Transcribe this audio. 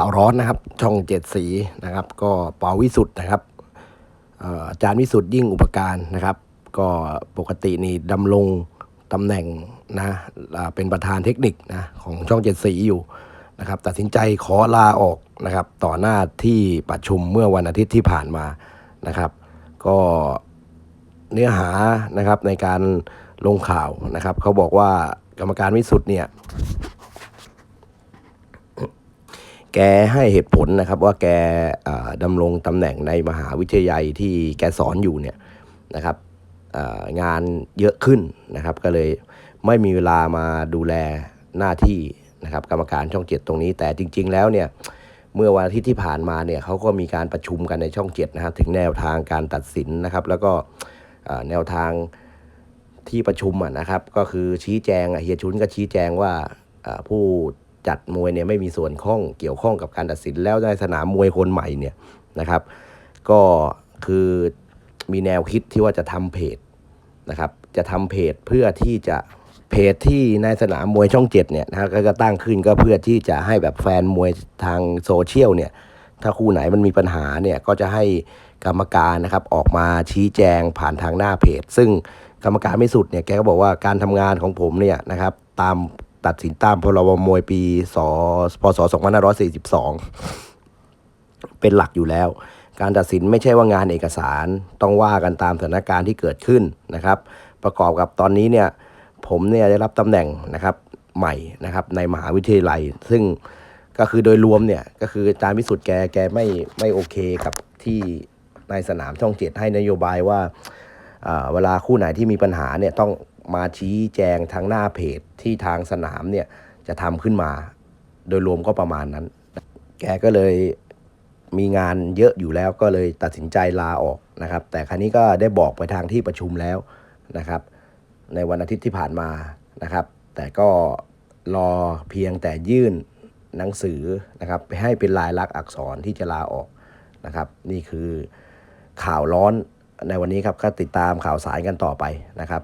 ข่าวร้อนนะครับ ช่องเจ็ดสีนะครับ ก็ปอวิสุทธ์นะครับอาจารย์วิสุทธ์ยิ่งอุปการนะครับ ก็ปกตินี่ดำรงตำแหน่งนะเป็นประธานเทคนิคนะของช่องเจ็ดสีอยู่นะครับตัดสินใจขอลาออกนะครับ ต่อหน้าที่ประชุมเมื่อวันอาทิตย์ที่ผ่านมานะครับ ก็เนื้อหานะครับในการลงข่าวนะครับ เขาบอกว่ากรรมการวิสุทธ์เนี่ย แกให้เหตุผลนะครับว่าแกอ่าดำรงตำแหน่งในมหาวิทยาลัยที่แกสอนอยู่เนี่ยนะครับงานเยอะขึ้นนะครับ ก็เลยไม่มีเวลามาดูแลหน้าที่นะครับ กรรมการช่องเจ็ดตรงนี้ แต่จริง ๆ แล้วเนี่ยเมื่อวันอาทิตย์ที่ผ่านมาเนี่ยเขาก็มีการประชุมกันในช่องเจ็ดนะครับถึงแนวทางการตัดสินนะครับ แล้วก็แนวทางที่ประชุมะนะครับ ก็คือชี้แจงเฮียชุนก็ชี้แจงว่าผู้ จัดมวยเนี่ยไม่มีส่วนข้องเกี่ยวข้องกับการตัดสินแล้วในสนามมวยคนใหม่เนี่ยนะครับ ก็คือมีแนวคิดที่ว่าจะทำเพจนะครับ จะทำเพจเพื่อที่จะเพจที่ในสนามมวยช่องเจ็ดเนี่ยนะก็จะตั้งขึ้นก็เพื่อที่จะให้แบบแฟนมวยทางโซเชียลเนี่ยถ้าคู่ไหนมันมีปัญหาเนี่ยก็จะให้กรรมการนะครับออกมาชี้แจงผ่านทางหน้าเพจ ซึ่งกรรมการไม่สุดเนี่ยแกก็บอกว่าการทำงานของผมเนี่ยนะครับตาม ตัดสินตามพรบมวยปีสพศ2542 เป็นหลักอยู่แล้ว การตัดสินไม่ใช่ว่างานเอกสารต้องว่ากันตามสถานการณ์ที่เกิดขึ้นนะครับ ประกอบกับตอนนี้เนี่ยผมเนี่ยได้รับตำแหน่งนะครับใหม่นะครับในมหาวิทยาลัย ซึ่งก็คือโดยรวมเนี่ยก็คืออาจารย์วิสุทธ์แกแกไม่ไม่โอเคกับที่ในสนามช่องเจ็ดให้นโยบายว่าอ่าเวลาคู่ไหนที่มีปัญหาเนี่ยต้อง มาชี้แจงทางหน้าเพจที่ทางสนามเนี่ยจะทำขึ้นมา โดยรวมก็ประมาณนั้น แกก็เลยมีงานเยอะอยู่แล้วก็เลยตัดสินใจลาออกนะครับ แต่ครั้นี้ก็ได้บอกไปทางที่ประชุมแล้วนะครับ ในวันอาทิตย์ที่ผ่านมานะครับ แต่ก็รอเพียงแต่ยื่นหนังสือนะครับไปให้เป็นลายลักษณ์อักษรที่จะลาออกนะครับ นี่คือข่าวร้อนในวันนี้ครับก็ติดตามข่าวสารกันต่อไปนะครับ